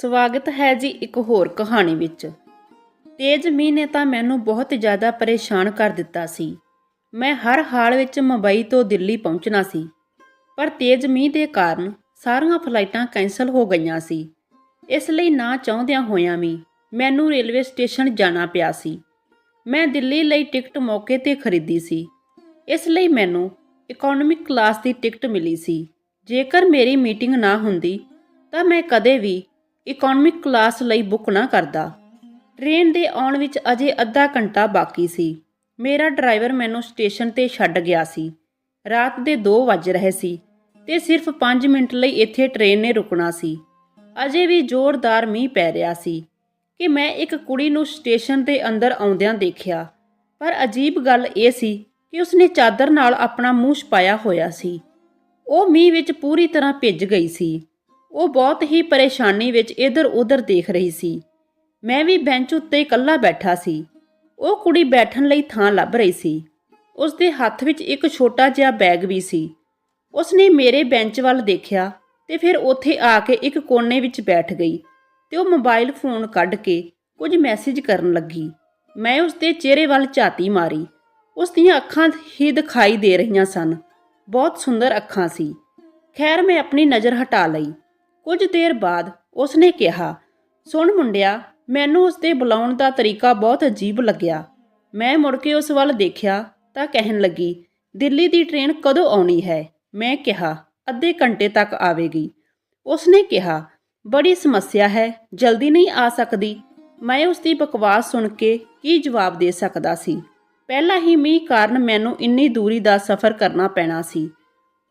ਸਵਾਗਤ ਹੈ ਜੀ ਇੱਕ ਹੋਰ ਕਹਾਣੀ ਵਿੱਚ। ਤੇਜ਼ ਮੀਂਹ ਨੇ ਤਾਂ ਮੈਨੂੰ ਬਹੁਤ ਜ਼ਿਆਦਾ ਪਰੇਸ਼ਾਨ ਕਰ ਦਿੱਤਾ ਸੀ। ਮੈਂ ਹਰ ਹਾਲ ਵਿੱਚ ਮੁੰਬਈ ਤੋਂ ਦਿੱਲੀ ਪਹੁੰਚਣਾ ਸੀ। ਪਰ ਤੇਜ਼ ਮੀਂਹ ਦੇ ਕਾਰਨ ਸਾਰੀਆਂ ਫਲਾਈਟਾਂ ਕੈਂਸਲ ਹੋ ਗਈਆਂ ਸੀ। ਇਸ ਲਈ ਨਾ ਚਾਹੁੰਦਿਆਂ ਹੋਇਆਂ ਵੀ ਮੈਨੂੰ ਰੇਲਵੇ ਸਟੇਸ਼ਨ ਜਾਣਾ ਪਿਆ ਸੀ। ਮੈਂ ਦਿੱਲੀ ਲਈ ਟਿਕਟ ਮੌਕੇ ਤੇ ਖਰੀਦੀ ਸੀ। ਇਸ ਲਈ ਮੈਨੂੰ ਇਕਨੋਮਿਕ ਕਲਾਸ ਦੀ ਟਿਕਟ ਮਿਲੀ ਸੀ। ਜੇਕਰ ਮੇਰੀ ਮੀਟਿੰਗ ਨਾ ਹੁੰਦੀ ਤਾਂ ਮੈਂ ਕਦੇ ਵੀ ਇਕਨੋਮਿਕ ਕਲਾਸ ਲਈ ਬੁੱਕ ਨਾ ਕਰਦਾ। ਟ੍ਰੇਨ ਦੇ ਆਉਣ ਵਿੱਚ ਅਜੇ ਅੱਧਾ ਘੰਟਾ ਬਾਕੀ ਸੀ। ਮੇਰਾ ਡਰਾਈਵਰ ਮੈਨੂੰ ਸਟੇਸ਼ਨ ਤੇ ਛੱਡ ਗਿਆ ਸੀ। ਰਾਤ ਦੇ 2 ਵੱਜ ਰਹੇ ਸੀ ਤੇ ਸਿਰਫ 5 ਮਿੰਟ ਲਈ ਇੱਥੇ ਟ੍ਰੇਨ ਨੇ ਰੁਕਣਾ ਸੀ। ਅਜੇ ਵੀ ਜ਼ੋਰਦਾਰ ਮੀਂਹ ਪੈ ਰਿਹਾ ਸੀ ਕਿ ਮੈਂ ਇੱਕ ਕੁੜੀ ਨੂੰ ਸਟੇਸ਼ਨ ਦੇ ਅੰਦਰ ਆਉਂਦਿਆਂ ਦੇਖਿਆ। ਪਰ ਅਜੀਬ ਗੱਲ ਇਹ ਸੀ ਕਿ ਉਸਨੇ ਚਾਦਰ ਨਾਲ ਆਪਣਾ ਮੂੰਹ ਛਪਾਇਆ ਹੋਇਆ ਸੀ। ਉਹ ਮੀਂਹ ਵਿੱਚ ਪੂਰੀ ਤਰ੍ਹਾਂ ਭਿੱਜ ਗਈ ਸੀ। ਉਹ ਬਹੁਤ ਹੀ ਪਰੇਸ਼ਾਨੀ ਵਿੱਚ ਇੱਧਰ-ਉੱਧਰ ਦੇਖ ਰਹੀ ਸੀ। ਮੈਂ ਵੀ ਬੈਂਚ ਉੱਤੇ ਇਕੱਲਾ ਬੈਠਾ ਸੀ। ਉਹ ਕੁੜੀ ਬੈਠਣ ਲਈ ਥਾਂ ਲੱਭ ਰਹੀ ਸੀ। ਉਸ ਦੇ ਹੱਥ ਵਿੱਚ ਇੱਕ ਛੋਟਾ ਜਿਹਾ ਬੈਗ ਵੀ ਸੀ। ਉਸਨੇ ਮੇਰੇ ਬੈਂਚ ਵੱਲ ਦੇਖਿਆ ਤੇ ਫਿਰ ਉੱਥੇ ਆ ਕੇ ਇੱਕ ਕੋਨੇ ਵਿੱਚ ਬੈਠ ਗਈ ਤੇ ਉਹ ਮੋਬਾਈਲ ਫੋਨ ਕੱਢ ਕੇ ਕੁਝ ਮੈਸੇਜ ਕਰਨ ਲੱਗੀ। ਮੈਂ ਉਸ ਦੇ ਚਿਹਰੇ ਵੱਲ ਝਾਤੀ ਮਾਰੀ। ਉਸ ਦੀਆਂ ਅੱਖਾਂ ਹੀ ਦਿਖਾਈ ਦੇ ਰਹੀਆਂ ਸਨ। ਬਹੁਤ ਸੁੰਦਰ ਅੱਖਾਂ ਸੀ। ਖੈਰ, ਮੈਂ ਆਪਣੀ ਨਜ਼ਰ ਹਟਾ ਲਈ। ਕੁਝ ਦੇਰ ਬਾਅਦ ਉਸਨੇ ਕਿਹਾ, ਸੁਣ ਮੁੰਡਿਆ, ਮੈਨੂੰ ਉਸਦੇ ਬੁਲਾਉਣ ਦਾ ਤਰੀਕਾ ਬਹੁਤ ਅਜੀਬ ਲੱਗਿਆ। ਮੈਂ ਮੁੜ ਕੇ ਉਸ ਵੱਲ ਦੇਖਿਆ ਤਾਂ ਕਹਿਣ ਲੱਗੀ, ਦਿੱਲੀ ਦੀ ਟ੍ਰੇਨ ਕਦੋਂ ਆਉਣੀ ਹੈ? ਮੈਂ ਕਿਹਾ, ਅੱਧੇ ਘੰਟੇ ਤੱਕ ਆਵੇਗੀ। ਉਸਨੇ ਕਿਹਾ, ਬੜੀ ਸਮੱਸਿਆ ਹੈ, ਜਲਦੀ ਨਹੀਂ ਆ ਸਕਦੀ। ਮੈਂ ਉਸ ਦੀ ਬਕਵਾਸ ਸੁਣ ਕੇ ਕੀ ਜਵਾਬ ਦੇ ਸਕਦਾ ਸੀ? ਪਹਿਲਾਂ ਹੀ ਮੀਂਹ ਕਾਰਨ ਮੈਨੂੰ ਇੰਨੀ ਦੂਰੀ ਦਾ ਸਫ਼ਰ ਕਰਨਾ ਪੈਣਾ ਸੀ।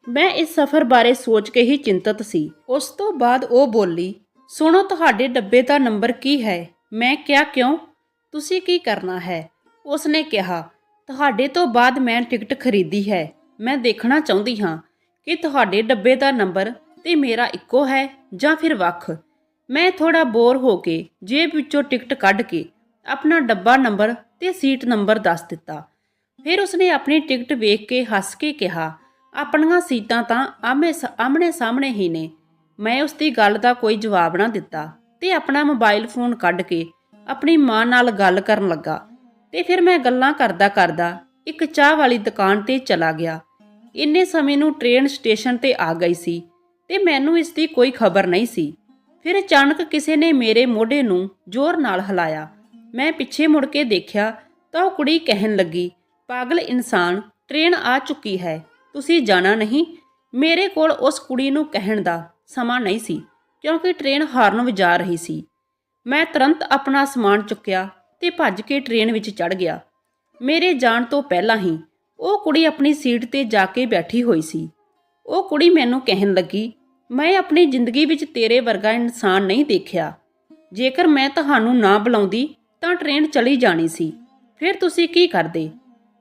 ਮੈਂ ਇਸ ਸਫ਼ਰ ਬਾਰੇ ਸੋਚ ਕੇ ਹੀ ਚਿੰਤਤ ਸੀ। ਉਸ ਤੋਂ ਬਾਅਦ ਉਹ ਬੋਲੀ, ਸੁਣੋ, ਤੁਹਾਡੇ ਡੱਬੇ ਦਾ ਨੰਬਰ ਕੀ ਹੈ? ਮੈਂ ਕਿਹਾ, ਕਿਉਂ? ਤੁਸੀਂ ਕੀ ਕਰਨਾ ਹੈ? ਉਸਨੇ ਕਿਹਾ, ਤੁਹਾਡੇ ਤੋਂ ਬਾਅਦ ਮੈਂ ਟਿਕਟ ਖਰੀਦੀ ਹੈ। ਮੈਂ ਦੇਖਣਾ ਚਾਹੁੰਦੀ ਹਾਂ ਕਿ ਤੁਹਾਡੇ ਡੱਬੇ ਦਾ ਨੰਬਰ ਤੇ ਮੇਰਾ ਇੱਕੋ ਹੈ ਜਾਂ ਫਿਰ ਵੱਖ। ਮੈਂ ਥੋੜਾ ਬੋਰ ਹੋ ਕੇ ਜੇਬ ਵਿੱਚੋਂ ਟਿਕਟ ਕੱਢ ਕੇ ਆਪਣਾ ਡੱਬਾ ਨੰਬਰ ਤੇ ਸੀਟ ਨੰਬਰ ਦੱਸ ਦਿੱਤਾ। ਫਿਰ ਉਸਨੇ ਆਪਣੀ ਟਿਕਟ ਵੇਖ ਕੇ ਹੱਸ ਕੇ ਕਿਹਾ ਆਪਣੀਆਂ ਸੀਟਾਂ ਤਾਂ ਆਮੇ ਆਮਣੇ ਸਾਹਮਣੇ ਹੀ ਨੇ। ਮੈਂ ਉਸ ਦੀ ਗੱਲ ਦਾ ਕੋਈ ਜਵਾਬ ਨਾ ਦਿੱਤਾ ਤੇ ਆਪਣਾ ਮੋਬਾਈਲ ਫੋਨ ਕੱਢ ਕੇ ਆਪਣੀ ਮਾਂ ਨਾਲ ਗੱਲ ਕਰਨ ਲੱਗਾ ਤੇ ਫਿਰ ਮੈਂ ਗੱਲਾਂ ਕਰਦਾ ਕਰਦਾ ਇੱਕ ਚਾਹ ਵਾਲੀ ਦੁਕਾਨ ਤੇ ਚਲਾ ਗਿਆ। ਇੰਨੇ ਸਮੇਂ ਨੂੰ ਟ੍ਰੇਨ ਸਟੇਸ਼ਨ ਤੇ ਆ ਗਈ ਸੀ ਤੇ ਮੈਨੂੰ ਇਸ ਦੀ ਕੋਈ ਖਬਰ ਨਹੀਂ ਸੀ। ਫਿਰ ਅਚਾਨਕ ਕਿਸੇ ਨੇ ਮੇਰੇ ਮੋਢੇ ਨੂੰ ਜ਼ੋਰ ਨਾਲ ਹਿਲਾਇਆ। ਮੈਂ ਪਿੱਛੇ ਮੁੜ ਕੇ ਦੇਖਿਆ ਤਾਂ ਉਹ ਕੁੜੀ ਕਹਿਣ ਲੱਗੀ, ਪਾਗਲ ਇਨਸਾਨ, ਟ੍ਰੇਨ ਆ ਚੁੱਕੀ ਹੈ। ਤੁਸੀਂ ਜਾਣਾ ਨਹੀਂ? ਮੇਰੇ ਕੋਲ ਉਸ ਕੁੜੀ ਨੂੰ ਕਹਿਣ ਦਾ ਸਮਾਂ ਨਹੀਂ ਸੀ, ਕਿਉਂਕਿ ਟ੍ਰੇਨ ਹਾਰਨ ਵਜਾ ਰਹੀ ਸੀ। ਮੈਂ ਤੁਰੰਤ ਆਪਣਾ ਸਮਾਨ ਚੁੱਕਿਆ ਤੇ ਭੱਜ ਕੇ ਟ੍ਰੇਨ ਵਿੱਚ ਚੜ ਗਿਆ। ਮੇਰੇ ਜਾਣ ਤੋਂ ਪਹਿਲਾਂ ਹੀ ਉਹ ਕੁੜੀ ਆਪਣੀ ਸੀਟ ਤੇ ਜਾ ਕੇ ਬੈਠੀ ਹੋਈ ਸੀ। ਉਹ ਕੁੜੀ ਮੈਨੂੰ ਕਹਿਣ ਲੱਗੀ, ਮੈਂ ਆਪਣੀ ਜ਼ਿੰਦਗੀ ਵਿੱਚ ਤੇਰੇ ਵਰਗਾ ਇਨਸਾਨ ਨਹੀਂ ਦੇਖਿਆ। ਜੇਕਰ ਮੈਂ ਤੁਹਾਨੂੰ ਨਾ ਬੁਲਾਉਂਦੀ, ਤਾਂ ਟ੍ਰੇਨ ਚਲੀ ਜਾਣੀ ਸੀ। ਫਿਰ ਤੁਸੀਂ ਕੀ ਕਰਦੇ?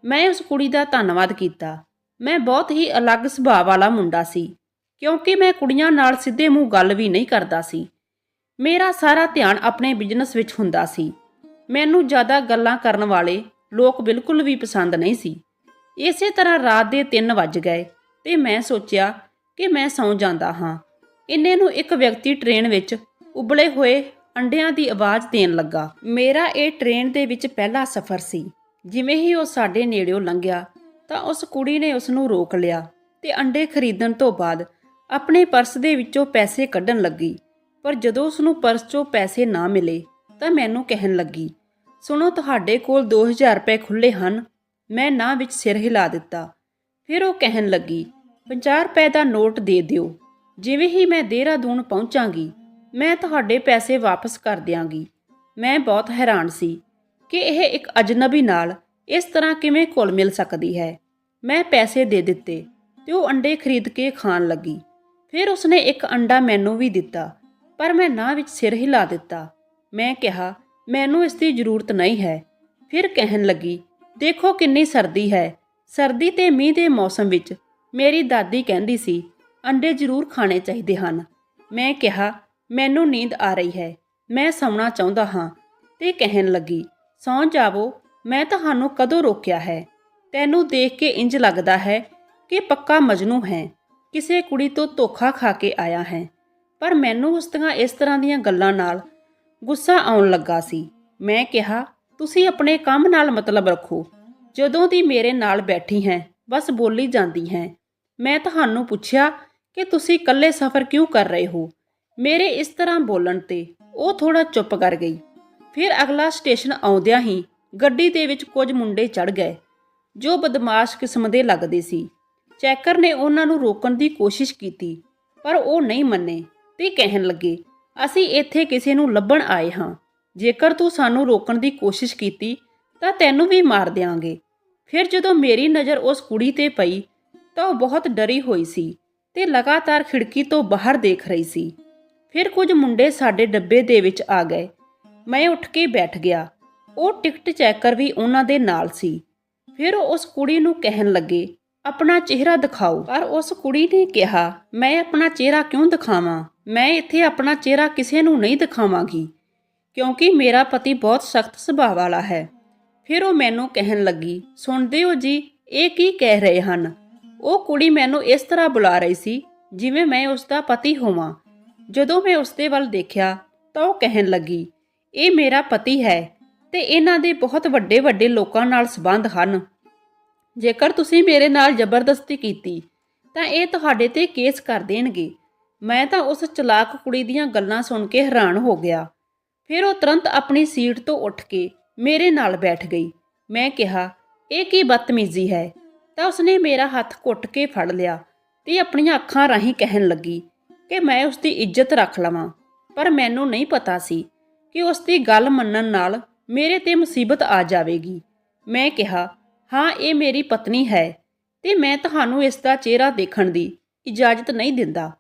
ਮੈਂ ਉਸ ਕੁੜੀ ਦਾ ਧੰਨਵਾਦ ਕੀਤਾ। ਮੈਂ ਬਹੁਤ ਹੀ ਅਲੱਗ ਸੁਭਾਅ ਵਾਲਾ ਮੁੰਡਾ ਸੀ, ਕਿਉਂਕਿ ਮੈਂ ਕੁੜੀਆਂ ਨਾਲ ਸਿੱਧੇ ਮੂੰਹ ਗੱਲ ਵੀ ਨਹੀਂ ਕਰਦਾ ਸੀ। ਮੇਰਾ ਸਾਰਾ ਧਿਆਨ ਆਪਣੇ ਬਿਜ਼ਨਸ ਵਿੱਚ ਹੁੰਦਾ ਸੀ। ਮੈਨੂੰ ਜ਼ਿਆਦਾ ਗੱਲਾਂ ਕਰਨ ਵਾਲੇ ਲੋਕ ਬਿਲਕੁਲ ਵੀ ਪਸੰਦ ਨਹੀਂ ਸੀ। ਇਸੇ ਤਰ੍ਹਾਂ ਰਾਤ ਦੇ 3 ਵੱਜ ਗਏ ਤੇ ਮੈਂ ਸੋਚਿਆ ਕਿ ਮੈਂ ਸੌਂ ਜਾਂਦਾ ਹਾਂ। ਇੰਨੇ ਨੂੰ ਇੱਕ ਵਿਅਕਤੀ ਟ੍ਰੇਨ ਵਿੱਚ ਉਬਲੇ ਹੋਏ ਅੰਡਿਆਂ ਦੀ ਆਵਾਜ਼ ਦੇਣ ਲੱਗਾ। ਮੇਰਾ ਇਹ ਟ੍ਰੇਨ ਦੇ ਵਿੱਚ ਪਹਿਲਾ ਸਫ਼ਰ ਸੀ, ਜਿਵੇਂ ਹੀ ਉਹ ਸਾਡੇ ਨੇੜਿਓਂ ਲੰਘਿਆ ਤਾਂ ਉਸ ਕੁੜੀ ਨੇ ਉਸ ਨੂੰ ਰੋਕ ਲਿਆ ਤੇ ਅੰਡੇ ਖਰੀਦਣ ਤੋਂ ਬਾਅਦ ਆਪਣੇ ਪਰਸ ਦੇ ਵਿੱਚੋਂ ਪੈਸੇ ਕੱਢਣ ਲੱਗੀ। ਪਰ ਜਦੋਂ ਉਸ ਨੂੰ ਪਰਸ 'ਚੋਂ ਪੈਸੇ ਨਾ ਮਿਲੇ ਤਾਂ ਮੈਨੂੰ ਕਹਿਣ ਲੱਗੀ, ਸੁਣੋ, ਤੁਹਾਡੇ ਕੋਲ 2000 ਰੁਪਏ ਖੁੱਲੇ ਹਨ, ਮੈਂ ਨਾ ਵਿੱਚ ਸਿਰ ਹਿਲਾ ਦਿੱਤਾ। ਫਿਰ ਉਹ ਕਹਿਣ ਲੱਗੀ 50 ਰੁਪਏ ਦਾ ਨੋਟ ਦੇ ਦਿਓ, ਜਿਵੇਂ ਹੀ ਮੈਂ ਦੇਹਰਾਦੂਨ ਪਹੁੰਚਾਂਗੀ, ਮੈਂ ਤੁਹਾਡੇ ਪੈਸੇ ਵਾਪਸ ਕਰ ਦਿਆਂਗੀ। ਮੈਂ ਬਹੁਤ ਹੈਰਾਨ ਸੀ ਕਿ ਇਹ ਇੱਕ ਅਜਨਬੀ ਨਾਲ ਇਸ ਤਰ੍ਹਾਂ ਕਿਵੇਂ ਘੁਲ ਮਿਲ ਸਕਦੀ ਹੈ? ਮੈਂ ਪੈਸੇ ਦੇ ਦਿੱਤੇ ਤੇ ਉਹ ਅੰਡੇ ਖਰੀਦ ਕੇ ਖਾਣ ਲੱਗੀ। ਫਿਰ ਉਸਨੇ ਇੱਕ ਅੰਡਾ ਮੈਨੂੰ ਵੀ ਦਿੱਤਾ, ਪਰ ਮੈਂ ਨਾ ਵਿੱਚ ਸਿਰ ਹਿਲਾ ਦਿੱਤਾ। ਮੈਂ ਕਿਹਾ, ਮੈਨੂੰ ਇਸ ਦੀ ਜ਼ਰੂਰਤ ਨਹੀਂ ਹੈ। ਫਿਰ ਕਹਿਣ ਲੱਗੀ, ਦੇਖੋ ਕਿੰਨੀ ਸਰਦੀ ਹੈ। ਸਰਦੀ ਤੇ ਮੀਂਹ ਦੇ ਮੌਸਮ ਵਿੱਚ ਮੇਰੀ ਦਾਦੀ ਕਹਿੰਦੀ ਸੀ, ਅੰਡੇ ਜ਼ਰੂਰ ਖਾਣੇ ਚਾਹੀਦੇ ਹਨ। ਮੈਂ ਕਿਹਾ, ਮੈਨੂੰ ਨੀਂਦ ਆ ਰਹੀ ਹੈ। ਮੈਂ ਸੌਣਾ ਚਾਹੁੰਦਾ ਹਾਂ। ਤੇ ਕਹਿਣ ਲੱਗੀ, ਸੌਂ ਜਾਵੋ। ਮੈਂ ਤੁਹਾਨੂੰ ਕਦੋਂ ਰੋਕਿਆ ਹੈ? ਤੈਨੂੰ ਦੇਖ ਕੇ ਇੰਜ ਲੱਗਦਾ ਹੈ ਕਿ ਪੱਕਾ ਮਜਨੂ ਹੈ। ਕਿਸੇ ਕੁੜੀ ਤੋਂ ਧੋਖਾ ਖਾ ਕੇ ਆਇਆ ਹੈ। ਪਰ ਮੈਨੂੰ ਉਸ ਦੀਆਂ ਇਸ ਤਰ੍ਹਾਂ ਦੀਆਂ ਗੱਲਾਂ ਨਾਲ ਗੁੱਸਾ ਆਉਣ ਲੱਗਾ ਸੀ। ਮੈਂ ਕਿਹਾ, ਤੁਸੀਂ ਆਪਣੇ ਕੰਮ ਨਾਲ ਮਤਲਬ ਰੱਖੋ। ਜਦੋਂ ਦੀ ਮੇਰੇ ਨਾਲ ਬੈਠੀ ਹੈ, ਬਸ ਬੋਲੀ ਜਾਂਦੀ ਹੈ। ਮੈਂ ਤੁਹਾਨੂੰ ਪੁੱਛਿਆ ਕਿ ਤੁਸੀਂ ਇਕੱਲੇ ਸਫ਼ਰ ਕਿਉਂ ਕਰ ਰਹੇ ਹੋ? ਮੇਰੇ ਇਸ ਤਰ੍ਹਾਂ ਬੋਲਣ ਤੇ ਉਹ ਥੋੜਾ ਚੁੱਪ ਕਰ ਗਈ। ਫਿਰ ਅਗਲਾ ਸਟੇਸ਼ਨ ਆਉਂਦਿਆਂ ਹੀ ਗੱਡੀ ਦੇ ਵਿੱਚ ਕੁਝ ਮੁੰਡੇ ਚੜ ਗਏ, ਜੋ ਬਦਮਾਸ਼ ਕਿਸਮ ਦੇ ਲੱਗਦੇ ਸੀ। ਚੈਕਰ ਨੇ ਉਹਨਾਂ ਨੂੰ ਰੋਕਣ ਦੀ ਕੋਸ਼ਿਸ਼ ਕੀਤੀ, ਪਰ ਉਹ ਨਹੀਂ ਮੰਨੇ ਤੇ ਕਹਿਣ ਲੱਗੇ, ਅਸੀਂ ਇੱਥੇ ਕਿਸੇ ਨੂੰ ਲੱਭਣ ਆਏ ਹਾਂ। ਜੇਕਰ ਤੂੰ ਸਾਨੂੰ ਰੋਕਣ ਦੀ ਕੋਸ਼ਿਸ਼ ਕੀਤੀ, ਤਾਂ ਤੈਨੂੰ ਵੀ ਮਾਰ ਦਿਆਂਗੇ ਫਿਰ ਜਦੋਂ ਮੇਰੀ ਨਜ਼ਰ ਉਸ ਕੁੜੀ ਤੇ ਪਈ, ਤਾਂ ਉਹ ਬਹੁਤ ਡਰੀ ਹੋਈ ਸੀ ਤੇ ਲਗਾਤਾਰ ਖਿੜਕੀ ਤੋਂ ਬਾਹਰ ਦੇਖ ਰਹੀ ਸੀ। ਫਿਰ ਕੁਝ ਮੁੰਡੇ ਸਾਡੇ ਡੱਬੇ ਦੇ ਵਿੱਚ ਆ ਗਏ। ਮੈਂ ਉੱਠ ਕੇ ਬੈਠ ਗਿਆ। ਉਹ ਟਿਕਟ ਚੈਕਰ ਵੀ ਉਹਨਾਂ ਦੇ ਨਾਲ ਸੀ। ਫਿਰ ਉਹ ਉਸ ਕੁੜੀ ਨੂੰ ਕਹਿਣ ਲੱਗੇ, ਆਪਣਾ ਚਿਹਰਾ ਦਿਖਾਓ। ਪਰ ਉਸ ਕੁੜੀ ਨੇ ਕਿਹਾ, ਮੈਂ ਆਪਣਾ ਚਿਹਰਾ ਕਿਉਂ ਦਿਖਾਵਾਂ? ਮੈਂ ਇੱਥੇ ਆਪਣਾ ਚਿਹਰਾ ਕਿਸੇ ਨੂੰ ਨਹੀਂ ਦਿਖਾਵਾਂਗੀ, ਕਿਉਂਕਿ ਮੇਰਾ ਪਤੀ ਬਹੁਤ ਸਖਤ ਸੁਭਾਅ ਵਾਲਾ ਹੈ। ਫਿਰ ਉਹ ਮੈਨੂੰ ਕਹਿਣ ਲੱਗੀ, ਸੁਣਦੇ ਹੋ ਜੀ, ਇਹ ਕੀ ਕਹਿ ਰਹੇ ਹਨ? ਉਹ ਕੁੜੀ ਮੈਨੂੰ ਇਸ ਤਰ੍ਹਾਂ ਬੁਲਾ ਰਹੀ ਸੀ, ਜਿਵੇਂ ਮੈਂ ਉਸ ਦਾ ਪਤੀ ਹੋਵਾਂ। ਜਦੋਂ ਮੈਂ ਉਸ ਦੇ ਵੱਲ ਦੇਖਿਆ, ਤਾਂ ਉਹ ਕਹਿਣ ਲੱਗੀ, ਇਹ ਮੇਰਾ ਪਤੀ ਹੈ ਤੇ ਇਹਨਾਂ ਦੇ ਬਹੁਤ ਵੱਡੇ ਵੱਡੇ ਲੋਕਾਂ ਨਾਲ ਸੰਬੰਧ ਹਨ। ਜੇਕਰ ਤੁਸੀਂ ਮੇਰੇ ਨਾਲ ਜ਼ਬਰਦਸਤੀ ਕੀਤੀ, ਤਾਂ ਇਹ ਤੁਹਾਡੇ ਤੇ ਕੇਸ ਕਰ ਦੇਣਗੇ। ਮੈਂ ਤਾਂ ਉਸ ਚਲਾਕ ਕੁੜੀ ਦੀਆਂ ਗੱਲਾਂ ਸੁਣ ਕੇ ਹੈਰਾਨ ਹੋ ਗਿਆ। ਫਿਰ ਉਹ ਤੁਰੰਤ ਆਪਣੀ ਸੀਟ ਤੋਂ ਉੱਠ ਕੇ ਮੇਰੇ ਨਾਲ ਬੈਠ ਗਈ। ਮੈਂ ਕਿਹਾ, ਇਹ ਕੀ ਬਦਤਮੀਜ਼ੀ ਹੈ? ਤਾਂ ਉਸਨੇ ਮੇਰਾ ਹੱਥ ਘੁੱਟ ਕੇ ਫੜ ਲਿਆ ਤੇ ਆਪਣੀਆਂ ਅੱਖਾਂ ਰਾਹੀਂ ਕਹਿਣ ਲੱਗੀ ਕਿ ਮੈਂ ਉਸ ਦੀ ਇੱਜ਼ਤ ਰੱਖ ਲਵਾਂ। ਪਰ ਮੈਨੂੰ ਨਹੀਂ ਪਤਾ ਸੀ ਕਿ ਉਸ ਦੀ ਗੱਲ ਮੰਨਣ ਨਾਲ ਮੇਰੇ ਤੇ ਮੁਸੀਬਤ ਆ ਜਾਵੇਗੀ। ਮੈਂ ਕਿਹਾ, ਹਾਂ, ਇਹ ਮੇਰੀ ਪਤਨੀ ਹੈ ਤੇ ਮੈਂ ਤੁਹਾਨੂੰ ਇਸ ਦਾ ਚਿਹਰਾ ਦੇਖਣ ਦੀ ਇਜਾਜ਼ਤ ਨਹੀਂ ਦਿੰਦਾ।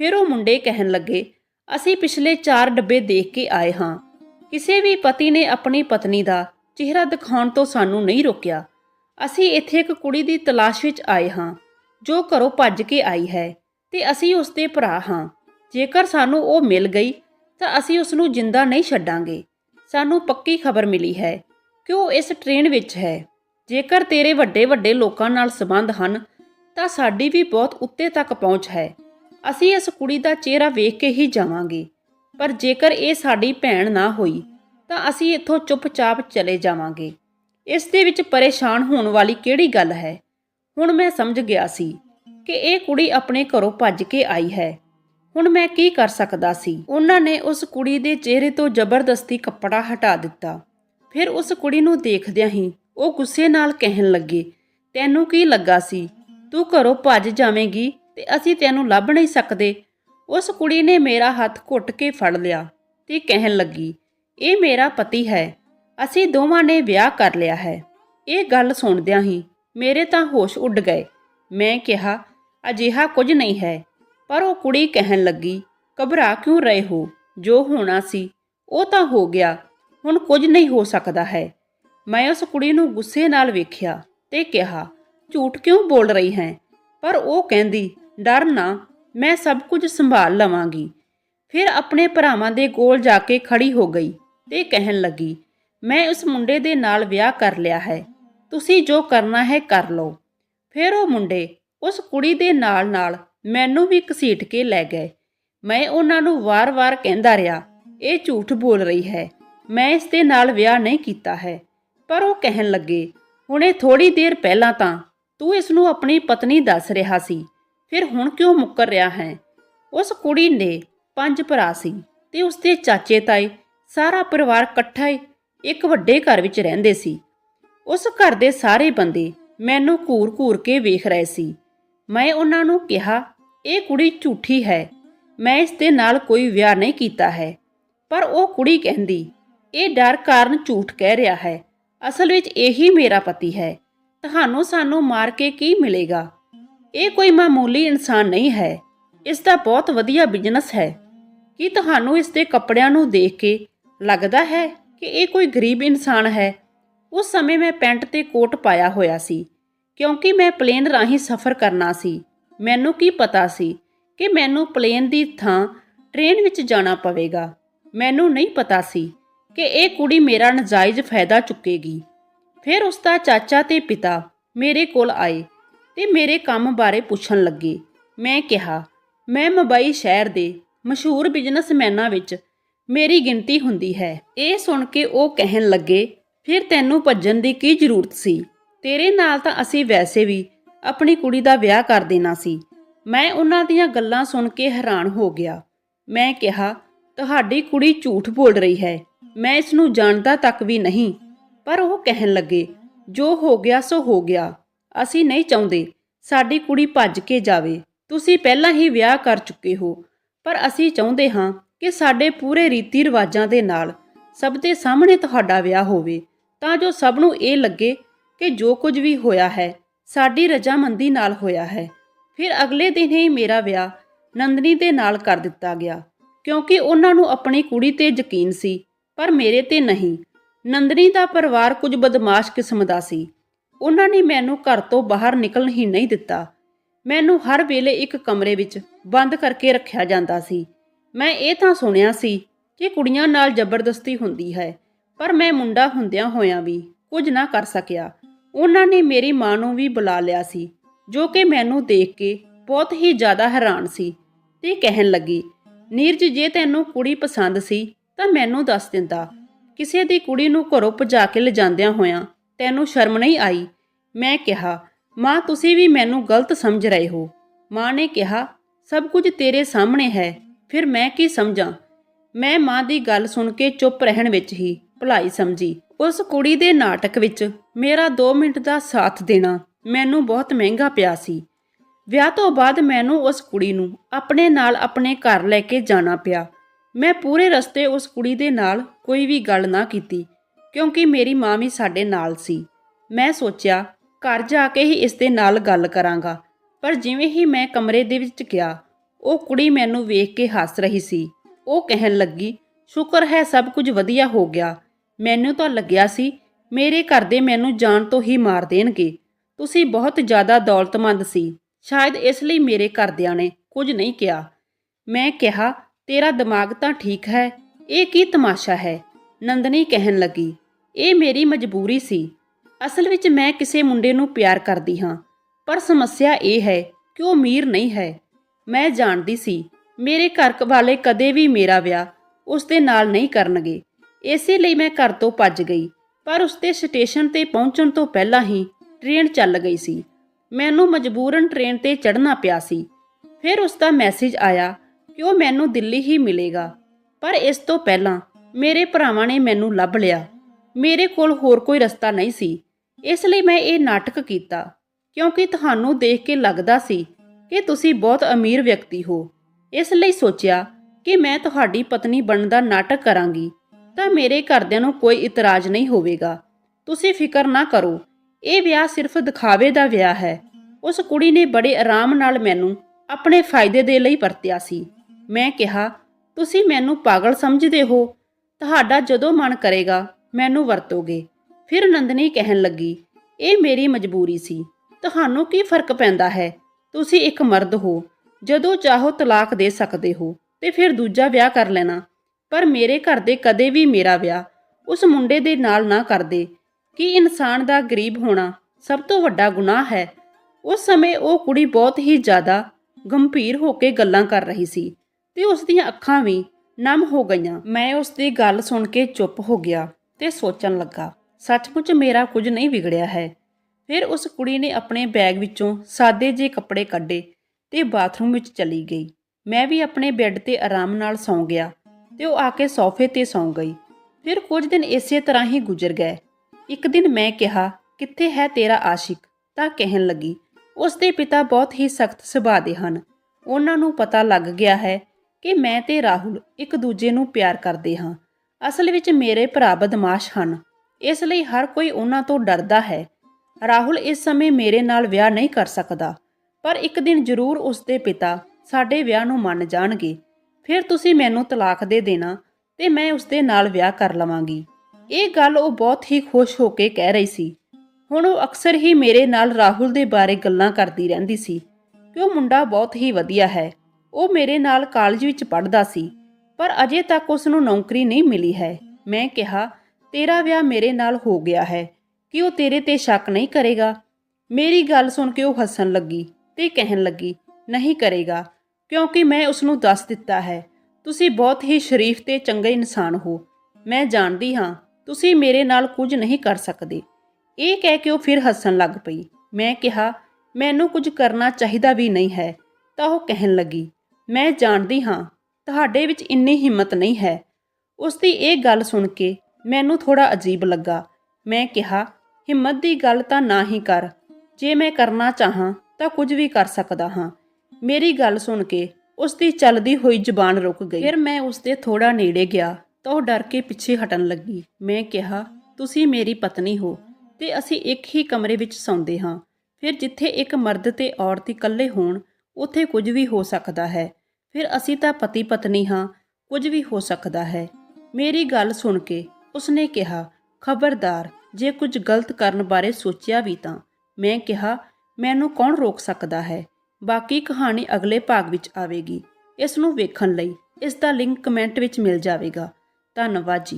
ਫਿਰ ਉਹ ਮੁੰਡੇ ਕਹਿਣ ਲੱਗੇ, ਅਸੀਂ ਪਿਛਲੇ 4 ਡੱਬੇ ਦੇਖ ਕੇ ਆਏ ਹਾਂ। ਕਿਸੇ ਵੀ ਪਤੀ ਨੇ ਆਪਣੀ ਪਤਨੀ ਦਾ ਚਿਹਰਾ ਦਿਖਾਉਣ ਤੋਂ ਸਾਨੂੰ ਨਹੀਂ ਰੋਕਿਆ। ਅਸੀਂ ਇੱਥੇ ਇੱਕ ਕੁੜੀ ਦੀ ਤਲਾਸ਼ ਵਿੱਚ ਆਏ ਹਾਂ, ਜੋ ਘਰੋਂ ਭੱਜ ਕੇ ਆਈ ਹੈ ਤੇ ਅਸੀਂ ਉਸ ਦੇ ਭਰਾ ਹਾਂ। ਜੇਕਰ ਸਾਨੂੰ ਉਹ ਮਿਲ ਗਈ, ਤਾਂ ਅਸੀਂ ਉਸ ਨੂੰ ਜਿੰਦਾ ਨਹੀਂ ਛੱਡਾਂਗੇ। ਸਾਨੂੰ ਪੱਕੀ ਖਬਰ ਮਿਲੀ ਹੈ ਕਿ ਉਹ ਇਸ ਟ੍ਰੇਨ ਵਿੱਚ ਹੈ। ਜੇਕਰ ਤੇਰੇ ਵੱਡੇ ਵੱਡੇ ਲੋਕਾਂ ਨਾਲ ਸੰਬੰਧ ਹਨ, ਤਾਂ ਸਾਡੀ ਵੀ ਬਹੁਤ ਉੱਤੇ ਤੱਕ ਪਹੁੰਚ ਹੈ। ਅਸੀਂ ਇਸ ਕੁੜੀ ਦਾ ਚਿਹਰਾ ਵੇਖ ਕੇ ਹੀ ਜਾਵਾਂਗੇ। ਪਰ ਜੇਕਰ ਇਹ ਸਾਡੀ ਭੈਣ ਨਾ ਹੋਈ, ਤਾਂ ਅਸੀਂ ਇੱਥੋਂ ਚੁੱਪਚਾਪ ਚਲੇ ਜਾਵਾਂਗੇ। ਇਸ ਦੇ ਵਿੱਚ ਪਰੇਸ਼ਾਨ ਹੋਣ ਵਾਲੀ ਕਿਹੜੀ ਗੱਲ ਹੈ? ਹੁਣ ਮੈਂ ਸਮਝ ਗਿਆ ਸੀ ਕਿ ਇਹ ਕੁੜੀ ਆਪਣੇ ਘਰੋਂ ਭੱਜ ਕੇ ਆਈ ਹੈ। ਹੁਣ ਮੈਂ ਕੀ ਕਰ ਸਕਦਾ ਸੀ? ਉਹਨਾਂ ਨੇ ਉਸ ਕੁੜੀ ਦੇ ਚਿਹਰੇ ਤੋਂ ਜ਼ਬਰਦਸਤੀ ਕੱਪੜਾ ਹਟਾ ਦਿੱਤਾ। ਫਿਰ ਉਸ ਕੁੜੀ ਨੂੰ ਦੇਖਦਿਆਂ ਹੀ ਉਹ ਗੁੱਸੇ ਨਾਲ ਕਹਿਣ ਲੱਗੇ, ਤੈਨੂੰ ਕੀ ਲੱਗਾ ਸੀ? ਤੂੰ ਘਰੋਂ ਭੱਜ ਜਾਵੇਂਗੀ ਤੇ ਅਸੀਂ ਤੈਨੂੰ ਲੱਭ ਨਹੀਂ ਸਕਦੇ। ਉਸ ਕੁੜੀ ਨੇ ਮੇਰਾ ਹੱਥ ਘੁੱਟ ਕੇ ਫੜ ਲਿਆ ਤੇ ਕਹਿਣ ਲੱਗੀ, ਇਹ ਮੇਰਾ ਪਤੀ ਹੈ। ਅਸੀਂ ਦੋਵਾਂ ਨੇ ਵਿਆਹ ਕਰ ਲਿਆ ਹੈ। ਇਹ ਗੱਲ ਸੁਣਦਿਆਂ ਹੀ ਮੇਰੇ ਤਾਂ ਹੋਸ਼ ਉੱਡ ਗਏ। ਮੈਂ ਕਿਹਾ, ਅਜਿਹਾ ਕੁਝ ਨਹੀਂ ਹੈ। ਪਰ ਉਹ ਕੁੜੀ ਕਹਿਣ ਲੱਗੀ, ਘਬਰਾ ਕਿਉਂ ਰਹੇ ਹੋ? ਜੋ ਹੋਣਾ ਸੀ, ਉਹ ਤਾਂ ਹੋ ਗਿਆ। ਹੁਣ ਕੁਝ ਨਹੀਂ ਹੋ ਸਕਦਾ ਹੈ। ਮੈਂ ਉਸ ਕੁੜੀ ਨੂੰ ਗੁੱਸੇ ਨਾਲ ਵੇਖਿਆ ਤੇ ਕਿਹਾ, ਝੂਠ ਕਿਉਂ ਬੋਲ ਰਹੀ ਹੈ? ਪਰ ਉਹ ਕਹਿੰਦੀ, ਡਰ ਨਾ, ਮੈਂ ਸਭ ਕੁਝ ਸੰਭਾਲ ਲਵਾਂਗੀ। ਫਿਰ ਆਪਣੇ ਭਰਾਵਾਂ ਦੇ ਕੋਲ ਜਾ ਕੇ ਖੜੀ ਹੋ ਗਈ ਤੇ ਕਹਿਣ ਲੱਗੀ, ਮੈਂ ਉਸ ਮੁੰਡੇ ਦੇ ਨਾਲ ਵਿਆਹ ਕਰ ਲਿਆ ਹੈ। ਤੁਸੀਂ ਜੋ ਕਰਨਾ ਹੈ ਕਰ ਲਓ। ਫਿਰ ਉਹ ਮੁੰਡੇ ਉਸ ਕੁੜੀ ਦੇ ਨਾਲ ਨਾਲ ਮੈਨੂੰ ਵੀ ਘਸੀਟ ਕੇ ਲੈ ਗਏ। ਮੈਂ ਉਹਨਾਂ ਨੂੰ ਵਾਰ-ਵਾਰ ਕਹਿੰਦਾ ਰਿਹਾ, ਇਹ ਝੂਠ ਬੋਲ ਰਹੀ ਹੈ। ਮੈਂ ਇਸ ਦੇ ਨਾਲ ਵਿਆਹ ਨਹੀਂ ਕੀਤਾ ਹੈ। ਪਰ ਉਹ ਕਹਿਣ ਲੱਗੇ, ਹੁਣੇ ਥੋੜੀ ਦੇਰ ਪਹਿਲਾਂ ਤਾਂ ਤੂੰ ਇਸ ਨੂੰ ਆਪਣੀ ਪਤਨੀ ਦੱਸ ਰਿਹਾ ਸੀ। ਫਿਰ ਹੁਣ ਕਿਉਂ ਮੁੱਕਰ ਰਿਹਾ ਹੈ? ਉਸ ਕੁੜੀ ਨੇ ਪੰਜ ਭਰਾ ਸੀ ਤੇ ਉਸ ਦੇ ਚਾਚੇ ਤਾਏ ਸਾਰਾ ਪਰਿਵਾਰ ਇਕੱਠਾ ਹੀ ਇੱਕ ਵੱਡੇ ਘਰ ਵਿੱਚ ਰਹਿੰਦੇ ਸੀ। ਉਸ ਘਰ ਦੇ ਸਾਰੇ ਬੰਦੇ ਮੈਨੂੰ ਘੂਰ-ਘੂਰ ਕੇ ਵੇਖ ਰਹੇ ਸੀ। ਮੈਂ ਉਹਨਾਂ ਨੂੰ ਕਿਹਾ ਇਹ ਕੁੜੀ ਝੂਠੀ ਹੈ। ਮੈਂ ਇਸ ਦੇ ਨਾਲ ਕੋਈ ਵਿਆਹ ਨਹੀਂ ਕੀਤਾ ਹੈ। ਪਰ ਉਹ ਕੁੜੀ ਕਹਿੰਦੀ, ਇਹ ਡਰ ਕਾਰਨ ਝੂਠ ਕਹਿ ਰਿਹਾ ਹੈ। ਅਸਲ ਵਿੱਚ ਇਹੀ ਮੇਰਾ ਪਤੀ ਹੈ। ਤੁਹਾਨੂੰ ਸਾਨੂੰ ਮਾਰ ਕੇ ਕੀ ਮਿਲੇਗਾ? ਇਹ ਕੋਈ ਮਾਮੂਲੀ ਇਨਸਾਨ ਨਹੀਂ ਹੈ। ਇਸ ਦਾ ਬਹੁਤ ਵਧੀਆ ਬਿਜ਼ਨਸ ਹੈ। ਕੀ ਤੁਹਾਨੂੰ ਇਸ ਦੇ ਕੱਪੜਿਆਂ ਨੂੰ ਦੇਖ ਕੇ ਲੱਗਦਾ ਹੈ ਕਿ ਇਹ ਕੋਈ ਗਰੀਬ ਇਨਸਾਨ ਹੈ? ਉਸ ਸਮੇਂ ਮੈਂ ਪੈਂਟ ਤੇ ਕੋਟ ਪਾਇਆ ਹੋਇਆ ਸੀ, ਕਿਉਂਕਿ ਮੈਂ ਪਲੇਨ ਰਾਹੀਂ ਸਫ਼ਰ ਕਰਨਾ ਸੀ। ਮੈਨੂੰ ਕੀ ਪਤਾ ਸੀ ਕਿ ਮੈਨੂੰ ਪਲੇਨ ਦੀ ਥਾਂ ਟ੍ਰੇਨ ਵਿੱਚ ਜਾਣਾ ਪਵੇਗਾ। ਮੈਨੂੰ ਨਹੀਂ ਪਤਾ ਸੀ ਕਿ ਇਹ ਕੁੜੀ ਮੇਰਾ ਨਜਾਇਜ਼ ਫਾਇਦਾ ਚੁੱਕੇਗੀ। ਫਿਰ ਉਸ ਦਾ ਚਾਚਾ ਤੇ ਪਿਤਾ ਮੇਰੇ ਕੋਲ ਆਏ ਤੇ ਮੇਰੇ ਕੰਮ ਬਾਰੇ ਪੁੱਛਣ ਲੱਗੇ। ਮੈਂ ਕਿਹਾ, ਮੈਂ ਮੁੰਬਈ ਸ਼ਹਿਰ ਦੇ ਮਸ਼ਹੂਰ ਬਿਜ਼ਨਸਮੈਨਾਂ ਵਿੱਚ ਮੇਰੀ ਗਿਣਤੀ ਹੁੰਦੀ ਹੈ। ਇਹ ਸੁਣ ਕੇ ਉਹ ਕਹਿਣ ਲੱਗੇ, ਫਿਰ ਤੈਨੂੰ ਭੱਜਣ ਦੀ ਕੀ ਜ਼ਰੂਰਤ ਸੀ? ਤੇਰੇ ਨਾਲ ਤਾਂ ਅਸੀਂ ਵੈਸੇ ਵੀ ਆਪਣੀ ਕੁੜੀ ਦਾ ਵਿਆਹ ਕਰ ਦੇਣਾ ਸੀ। ਮੈਂ ਉਹਨਾਂ ਦੀਆਂ ਗੱਲਾਂ ਸੁਣ ਕੇ ਹੈਰਾਨ ਹੋ ਗਿਆ। ਮੈਂ ਕਿਹਾ, ਤੁਹਾਡੀ ਕੁੜੀ ਝੂਠ ਬੋਲ ਰਹੀ ਹੈ। ਮੈਂ ਇਸ ਨੂੰ ਜਾਣਦਾ ਤੱਕ ਵੀ ਨਹੀਂ। ਪਰ ਉਹ ਕਹਿਣ ਲੱਗੇ, ਜੋ ਹੋ ਗਿਆ, ਸੋ ਹੋ ਗਿਆ। ਅਸੀਂ ਨਹੀਂ ਚਾਹੁੰਦੇ ਸਾਡੀ ਕੁੜੀ ਭੱਜ ਕੇ ਜਾਵੇ। ਤੁਸੀਂ ਪਹਿਲਾਂ ਹੀ ਵਿਆਹ ਕਰ ਚੁੱਕੇ ਹੋ। ਪਰ ਅਸੀਂ ਚਾਹੁੰਦੇ ਹਾਂ ਕਿ ਸਾਡੇ ਪੂਰੇ ਰੀਤੀ ਰਿਵਾਜਾਂ ਦੇ ਨਾਲ ਸਭ ਦੇ ਸਾਹਮਣੇ ਤੁਹਾਡਾ ਵਿਆਹ ਹੋਵੇ। ਤਾਂ ਜੋ ਸਭ ਨੂੰ ਇਹ ਲੱਗੇ ਕਿ ਜੋ ਕੁਝ ਵੀ ਹੋਇਆ ਹੈ ਸਾਡੀ ਰਜਾਮੰਦੀ ਨਾਲ ਹੋਇਆ ਹੈ। ਫਿਰ ਅਗਲੇ ਦਿਨ ਹੀ ਮੇਰਾ ਵਿਆਹ ਨੰਦਨੀ ਦੇ ਨਾਲ ਕਰ ਦਿੱਤਾ ਗਿਆ, ਕਿਉਂਕਿ ਉਹਨਾਂ ਨੂੰ ਆਪਣੀ ਕੁੜੀ ਤੇ ਯਕੀਨ ਸੀ, ਪਰ ਮੇਰੇ ਤੇ ਨਹੀਂ। ਨੰਦਨੀ ਦਾ ਪਰਿਵਾਰ ਕੁਝ ਬਦਮਾਸ਼ ਕਿਸਮ ਦਾ ਸੀ। ਉਹਨਾਂ ਨੇ ਮੈਨੂੰ ਘਰ ਤੋਂ ਬਾਹਰ ਨਿਕਲਣ ਹੀ ਨਹੀਂ ਦਿੱਤਾ। ਮੈਨੂੰ ਹਰ ਵੇਲੇ ਇੱਕ ਕਮਰੇ ਵਿੱਚ ਬੰਦ ਕਰਕੇ ਰੱਖਿਆ ਜਾਂਦਾ ਸੀ। ਮੈਂ ਇਹ ਤਾਂ ਸੁਣਿਆ ਸੀ ਕਿ ਕੁੜੀਆਂ ਨਾਲ ਜ਼ਬਰਦਸਤੀ ਹੁੰਦੀ ਹੈ, ਪਰ ਮੈਂ ਮੁੰਡਾ ਹੁੰਦਿਆਂ ਹੋਇਆਂ ਵੀ ਕੁਝ ਨਾ ਕਰ ਸਕਿਆ। ਉਹਨਾਂ ਨੇ ਮੇਰੀ ਮਾਂ ਨੂੰ ਵੀ ਬੁਲਾ ਲਿਆ ਸੀ, ਜੋ ਕਿ ਮੈਨੂੰ ਦੇਖ ਕੇ ਬਹੁਤ ਹੀ ਜ਼ਿਆਦਾ ਹੈਰਾਨ ਸੀ ਤੇ ਕਹਿਣ ਲੱਗੀ, ਨੀਰਜ, ਜੇ ਤੈਨੂੰ ਕੁੜੀ ਪਸੰਦ ਸੀ, ਤਾਂ ਮੈਨੂੰ ਦੱਸ ਦਿੰਦਾ। ਕਿਸੇ ਦੀ ਕੁੜੀ ਨੂੰ ਘਰੋਂ ਭਜਾ ਕੇ ਲਿਜਾਂਦਿਆਂ ਹੋਇਆਂ ਤੈਨੂੰ ਸ਼ਰਮ ਨਹੀਂ ਆਈ? ਮੈਂ ਕਿਹਾ, ਮਾਂ, ਤੁਸੀਂ ਵੀ ਮੈਨੂੰ ਗਲਤ ਸਮਝ ਰਹੇ ਹੋ। ਮਾਂ ਨੇ ਕਿਹਾ, ਸਭ ਕੁਝ ਤੇਰੇ ਸਾਹਮਣੇ ਹੈ, ਫਿਰ ਮੈਂ ਕੀ ਸਮਝਾਂ? ਮੈਂ ਮਾਂ ਦੀ ਗੱਲ ਸੁਣ ਕੇ ਚੁੱਪ ਰਹਿਣ ਵਿੱਚ ਹੀ ਭਲਾਈ ਸਮਝੀ। ਉਸ ਕੁੜੀ ਦੇ ਨਾਟਕ ਵਿੱਚ ਮੇਰਾ 2 ਮਿੰਟ ਦਾ ਸਾਥ ਦੇਣਾ ਮੈਨੂੰ ਬਹੁਤ ਮਹਿੰਗਾ ਪਿਆ ਸੀ। ਵਿਆਹ ਤੋਂ ਬਾਅਦ ਮੈਨੂੰ ਉਸ ਕੁੜੀ ਨੂੰ ਆਪਣੇ ਨਾਲ ਆਪਣੇ ਘਰ ਲੈ ਕੇ ਜਾਣਾ ਪਿਆ। ਮੈਂ ਪੂਰੇ ਰਸਤੇ ਉਸ ਕੁੜੀ ਦੇ ਨਾਲ ਕੋਈ ਵੀ ਗੱਲ ਨਾ ਕੀਤੀ, ਕਿਉਂਕਿ ਮੇਰੀ ਮਾਂ ਵੀ ਸਾਡੇ ਨਾਲ ਸੀ। ਮੈਂ ਸੋਚਿਆ, ਘਰ ਜਾ ਕੇ ਹੀ ਇਸ ਦੇ ਨਾਲ ਗੱਲ ਕਰਾਂਗਾ। ਪਰ ਜਿਵੇਂ ਹੀ ਮੈਂ ਕਮਰੇ ਦੇ ਵਿੱਚ ਗਿਆ, ਉਹ ਕੁੜੀ ਮੈਨੂੰ ਵੇਖ ਕੇ ਹੱਸ ਰਹੀ ਸੀ। ਉਹ ਕਹਿਣ ਲੱਗੀ, ਸ਼ੁਕਰ ਹੈ ਸਭ ਕੁਝ ਵਧੀਆ ਹੋ ਗਿਆ। ਮੈਨੂੰ ਤਾਂ ਲੱਗਿਆ ਸੀ ਮੇਰੇ ਘਰ ਦੇ ਮੈਨੂੰ ਜਾਣ ਤੋਂ ਹੀ ਮਾਰ ਦੇਣਗੇ। ਤੁਸੀਂ ਬਹੁਤ ਜ਼ਿਆਦਾ ਦੌਲਤਮੰਦ ਸੀ। ਸ਼ਾਇਦ ਇਸ ਲਈ ਮੇਰੇ ਘਰਦਿਆਂ ਨੇ ਕੁਝ ਨਹੀਂ ਕਿਹਾ। ਮੈਂ ਕਿਹਾ, ਤੇਰਾ ਦਿਮਾਗ ਤਾਂ ਠੀਕ ਹੈ। ਇਹ ਕੀ ਤਮਾਸ਼ਾ ਹੈ? ਨੰਦਨੀ ਕਹਿਣ ਲੱਗੀ। ਇਹ ਮੇਰੀ ਮਜਬੂਰੀ ਸੀ। ਅਸਲ ਵਿੱਚ ਮੈਂ ਕਿਸੇ ਮੁੰਡੇ ਨੂੰ ਪਿਆਰ ਕਰਦੀ ਹਾਂ। ਪਰ ਸਮੱਸਿਆ ਇਹ ਹੈ ਕਿ ਉਹ ਅਮੀਰ ਨਹੀਂ ਹੈ। ਮੈਂ ਜਾਣਦੀ ਸੀ, ਮੇਰੇ ਘਰ ਵਾਲੇ ਕਦੇ ਵੀ ਮੇਰਾ ਵਿਆਹ ਉਸ ਦੇ ਨਾਲ ਨਹੀਂ ਕਰਨਗੇ। ਇਸੇ ਲਈ ਮੈਂ ਘਰ ਤੋਂ ਭੱਜ ਗਈ, ਪਰ ਉਸਦੇ ਸਟੇਸ਼ਨ ਤੇ ਪਹੁੰਚਣ ਤੋਂ ਪਹਿਲਾਂ ਹੀ ਟ੍ਰੇਨ ਚੱਲ ਗਈ ਸੀ। ਮੈਨੂੰ ਮਜਬੂਰਨ ਟ੍ਰੇਨ ਤੇ ਚੜ੍ਹਨਾ ਪਿਆ ਸੀ। ਫਿਰ ਉਸ ਦਾ ਮੈਸੇਜ ਆਇਆ ਕਿ ਉਹ ਮੈਨੂੰ ਦਿੱਲੀ ਹੀ ਮਿਲੇਗਾ। ਪਰ ਇਸ ਤੋਂ ਪਹਿਲਾਂ ਮੇਰੇ ਭਰਾਵਾਂ ਨੇ ਮੈਨੂੰ ਲੱਭ ਲਿਆ। ਮੇਰੇ ਕੋਲ ਹੋਰ ਕੋਈ ਰਸਤਾ ਨਹੀਂ ਸੀ। ਇਸ ਲਈ ਮੈਂ ਇਹ ਨਾਟਕ ਕੀਤਾ, ਕਿਉਂਕਿ ਤੁਹਾਨੂੰ ਦੇਖ ਕੇ ਲੱਗਦਾ ਸੀ ਕਿ ਤੁਸੀਂ ਬਹੁਤ ਅਮੀਰ ਵਿਅਕਤੀ ਹੋ। ਇਸ ਲਈ ਸੋਚਿਆ ਕਿ ਮੈਂ ਤੁਹਾਡੀ ਪਤਨੀ ਬਣਨ ਦਾ ਨਾਟਕ ਕਰਾਂਗੀ। ਤਾਂ ਮੇਰੇ ਘਰਦਿਆਂ ਨੂੰ ਕੋਈ ਇਤਰਾਜ਼ ਨਹੀਂ ਹੋਵੇਗਾ। ਤੁਸੀਂ ਫਿਕਰ ਨਾ ਕਰੋ। ਇਹ ਵਿਆਹ ਸਿਰਫ ਦਿਖਾਵੇ ਦਾ ਵਿਆਹ ਹੈ। ਉਸ ਕੁੜੀ ਨੇ ਬੜੇ ਆਰਾਮ ਨਾਲ ਮੈਨੂੰ ਆਪਣੇ ਫਾਇਦੇ ਦੇ ਲਈ ਵਰਤਿਆ ਸੀ। ਮੈਂ ਕਿਹਾ, ਤੁਸੀਂ ਮੈਨੂੰ ਪਾਗਲ ਸਮਝਦੇ ਹੋ। ਤੁਹਾਡਾ ਜਦੋਂ ਮਨ ਕਰੇਗਾ, ਮੈਨੂੰ ਵਰਤੋਗੇ। ਫਿਰ ਨੰਦਨੀ ਕਹਿਣ ਲੱਗੀ, ਇਹ ਮੇਰੀ ਮਜਬੂਰੀ ਸੀ। ਤੁਹਾਨੂੰ ਕੀ ਫ਼ਰਕ ਪੈਂਦਾ ਹੈ? ਤੁਸੀਂ ਇੱਕ ਮਰਦ ਹੋ। ਜਦੋਂ ਚਾਹੋ ਤਲਾਕ ਦੇ ਸਕਦੇ ਹੋ, ਤੇ ਫਿਰ ਦੂਜਾ ਵਿਆਹ ਕਰ ਲੈਣਾ। ਪਰ ਮੇਰੇ ਘਰ ਦੇ ਕਦੇ ਵੀ ਮੇਰਾ ਵਿਆਹ ਉਸ ਮੁੰਡੇ ਦੇ ਨਾਲ ਨਾ ਕਰਦੇ। ਕਿ ਇਨਸਾਨ ਦਾ ਗਰੀਬ ਹੋਣਾ ਸਭ ਤੋਂ ਵੱਡਾ ਗੁਨਾਹ ਹੈ? ਉਸ ਸਮੇਂ ਉਹ ਕੁੜੀ ਬਹੁਤ ਹੀ ਜ਼ਿਆਦਾ ਗੰਭੀਰ ਹੋ ਕੇ ਗੱਲਾਂ ਕਰ ਰਹੀ ਸੀ ਤੇ ਉਸ ਦੀਆਂ ਅੱਖਾਂ ਵੀ ਨਮ ਹੋ ਗਈਆਂ। ਮੈਂ ਉਸ ਦੀ ਗੱਲ ਸੁਣ ਕੇ ਚੁੱਪ ਹੋ ਗਿਆ ਤੇ ਸੋਚਣ ਲੱਗਾ, ਸੱਚਮੁੱਚ ਮੇਰਾ ਕੁਝ ਨਹੀਂ ਵਿਗੜਿਆ ਹੈ। ਫਿਰ ਉਸ ਕੁੜੀ ਨੇ ਆਪਣੇ ਬੈਗ ਵਿੱਚੋਂ ਸਾਦੇ ਜਿਹੇ ਕੱਪੜੇ ਕੱਢੇ ਤੇ ਬਾਥਰੂਮ ਵਿੱਚ ਚਲੀ ਗਈ। ਮੈਂ ਵੀ ਆਪਣੇ ਬੈੱਡ ਤੇ ਆਰਾਮ ਨਾਲ ਸੌਂ ਗਿਆ ਤੇ ਉਹ ਆ ਕੇ ਸੋਫੇ ਤੇ ਸੌਂ ਗਈ। ਫਿਰ ਕੁਝ ਦਿਨ ਇਸੇ ਤਰ੍ਹਾਂ ਹੀ ਗੁਜ਼ਰ ਗਏ। ਇੱਕ ਦਿਨ ਮੈਂ ਕਿਹਾ, ਕਿੱਥੇ ਹੈ ਤੇਰਾ ਆਸ਼ਿਕ? ਤਾਂ ਕਹਿਣ ਲੱਗੀ, ਉਸ ਦੇ ਪਿਤਾ ਬਹੁਤ ਹੀ ਸਖਤ ਸੁਭਾਅ ਦੇ ਹਨ। ਉਹਨਾਂ ਨੂੰ ਪਤਾ ਲੱਗ ਗਿਆ ਹੈ ਕਿ ਮੈਂ ਤੇ ਰਾਹੁਲ ਇੱਕ ਦੂਜੇ ਨੂੰ ਪਿਆਰ ਕਰਦੇ ਹਾਂ। ਅਸਲ ਵਿੱਚ ਮੇਰੇ ਭਰਾ ਬਦਮਾਸ਼ ਹਨ। ਇਸ ਲਈ ਹਰ ਕੋਈ ਉਹਨਾਂ ਤੋਂ ਡਰਦਾ ਹੈ। ਰਾਹੁਲ ਇਸ ਸਮੇਂ ਮੇਰੇ ਨਾਲ ਵਿਆਹ ਨਹੀਂ ਕਰ ਸਕਦਾ। ਪਰ ਇੱਕ ਦਿਨ ਜ਼ਰੂਰ ਉਸ ਦੇ ਪਿਤਾ ਸਾਡੇ ਵਿਆਹ ਨੂੰ ਮੰਨ ਜਾਣਗੇ। ਫਿਰ ਤੁਸੀਂ ਮੈਨੂੰ ਤਲਾਕ ਦੇ ਦੇਣਾ ਤੇ ਮੈਂ ਉਸ ਦੇ ਨਾਲ ਵਿਆਹ ਕਰ ਲਵਾਂਗੀ। ਇਹ ਗੱਲ ਉਹ ਬਹੁਤ ਹੀ ਖੁਸ਼ ਹੋ ਕੇ ਕਹਿ ਰਹੀ ਸੀ। ਹੁਣ ਉਹ ਅਕਸਰ ਹੀ ਮੇਰੇ ਨਾਲ ਰਾਹੁਲ ਦੇ ਬਾਰੇ ਗੱਲਾਂ ਕਰਦੀ ਰਹਿੰਦੀ ਸੀ ਕਿ ਉਹ ਮੁੰਡਾ ਬਹੁਤ ਹੀ ਵਧੀਆ ਹੈ। ਉਹ ਮੇਰੇ ਨਾਲ ਕਾਲਜ ਵਿੱਚ ਪੜ੍ਹਦਾ ਸੀ, ਪਰ ਅਜੇ ਤੱਕ ਉਸ ਨੂੰ ਨੌਕਰੀ ਨਹੀਂ ਮਿਲੀ ਹੈ। ਮੈਂ ਕਿਹਾ, ਤੇਰਾ ਵਿਆਹ ਮੇਰੇ ਨਾਲ ਹੋ ਗਿਆ ਹੈ, ਕਿ ਉਹ ਤੇਰੇ ਤੇ ਸ਼ੱਕ ਨਹੀਂ ਕਰੇਗਾ? ਮੇਰੀ ਗੱਲ ਸੁਣ ਕੇ ਉਹ ਹੱਸਣ ਲੱਗੀ ਤੇ ਕਹਿਣ ਲੱਗੀ, ਨਹੀਂ ਕਰੇਗਾ। ਕਿਉਂਕਿ ਮੈਂ ਉਸ ਨੂੰ ਦੱਸ ਦਿੱਤਾ ਹੈ, ਤੁਸੀਂ ਬਹੁਤ ਹੀ ਸ਼ਰੀਫ ਤੇ ਚੰਗੇ ਇਨਸਾਨ ਹੋ। ਮੈਂ ਜਾਣਦੀ ਹਾਂ, ਤੁਸੀਂ ਮੇਰੇ ਨਾਲ ਕੁਝ ਨਹੀਂ ਕਰ ਸਕਦੇ। ਇਹ ਕਹਿ ਕੇ ਉਹ ਫਿਰ ਹੱਸਣ ਲੱਗ ਪਈ। ਮੈਂ ਕਿਹਾ, ਮੈਨੂੰ ਕੁਝ ਕਰਨਾ ਚਾਹੀਦਾ ਵੀ ਨਹੀਂ ਹੈ। ਤਾਂ ਉਹ ਕਹਿਣ ਲੱਗੀ, ਮੈਂ ਜਾਣਦੀ ਹਾਂ, ਤੁਹਾਡੇ ਵਿੱਚ ਇੰਨੀ ਹਿੰਮਤ ਨਹੀਂ ਹੈ। ਉਸ ਦੀ ਇਹ ਗੱਲ ਸੁਣ ਕੇ ਮੈਨੂੰ ਥੋੜਾ ਅਜੀਬ ਲੱਗਾ। ਮੈਂ ਕਿਹਾ, ਹਿੰਮਤ ਦੀ ਗੱਲ ਤਾਂ ਨਾ ਹੀ ਕਰ। ਜੇ ਮੈਂ ਕਰਨਾ ਚਾਹਾਂ ਤਾਂ ਕੁਝ ਵੀ ਕਰ ਸਕਦਾ ਹਾਂ। ਮੇਰੀ ਗੱਲ ਸੁਣ ਕੇ ਉਸ ਦੀ ਚੱਲਦੀ ਹੋਈ ਜ਼ੁਬਾਨ ਰੁਕ ਗਈ। ਫਿਰ ਮੈਂ ਉਸ ਦੇ ਥੋੜਾ ਨੇੜੇ ਗਿਆ ਤਾਂ ਉਹ ਡਰ ਕੇ ਪਿੱਛੇ ਹਟਣ ਲੱਗੀ। ਮੈਂ ਕਿਹਾ, ਤੁਸੀਂ ਮੇਰੀ ਪਤਨੀ ਹੋ ਤੇ ਅਸੀਂ ਇੱਕ ਹੀ ਕਮਰੇ ਵਿੱਚ ਸੌਂਦੇ ਹਾਂ। ਫਿਰ ਜਿੱਥੇ ਇੱਕ ਮਰਦ ਤੇ ਔਰਤ ਇਕੱਲੇ ਹੋਣ, ਉੱਥੇ ਕੁਝ ਵੀ ਹੋ ਸਕਦਾ ਹੈ। ਫਿਰ ਅਸੀਂ ਤਾਂ ਪਤੀ ਪਤਨੀ ਹਾਂ, ਕੁਝ ਵੀ ਹੋ ਸਕਦਾ ਹੈ। ਮੇਰੀ ਗੱਲ ਸੁਣ ਕੇ ਉਸਨੇ ਕਿਹਾ, ਖਬਰਦਾਰ, ਜੇ ਕੁਝ ਗਲਤ ਕਰਨ ਬਾਰੇ ਸੋਚਿਆ ਵੀ ਤਾਂ। ਮੈਂ ਕਿਹਾ, ਮੈਨੂੰ ਕੌਣ ਰੋਕ ਸਕਦਾ ਹੈ? ਬਾਕੀ ਕਹਾਣੀ ਅਗਲੇ ਭਾਗ ਵਿੱਚ ਆਵੇਗੀ। ਇਸ ਨੂੰ ਵੇਖਣ ਲਈ ਇਸ ਦਾ ਲਿੰਕ ਕਮੈਂਟ ਵਿੱਚ ਮਿਲ ਜਾਵੇਗਾ। ਧੰਨਵਾਦ ਜੀ।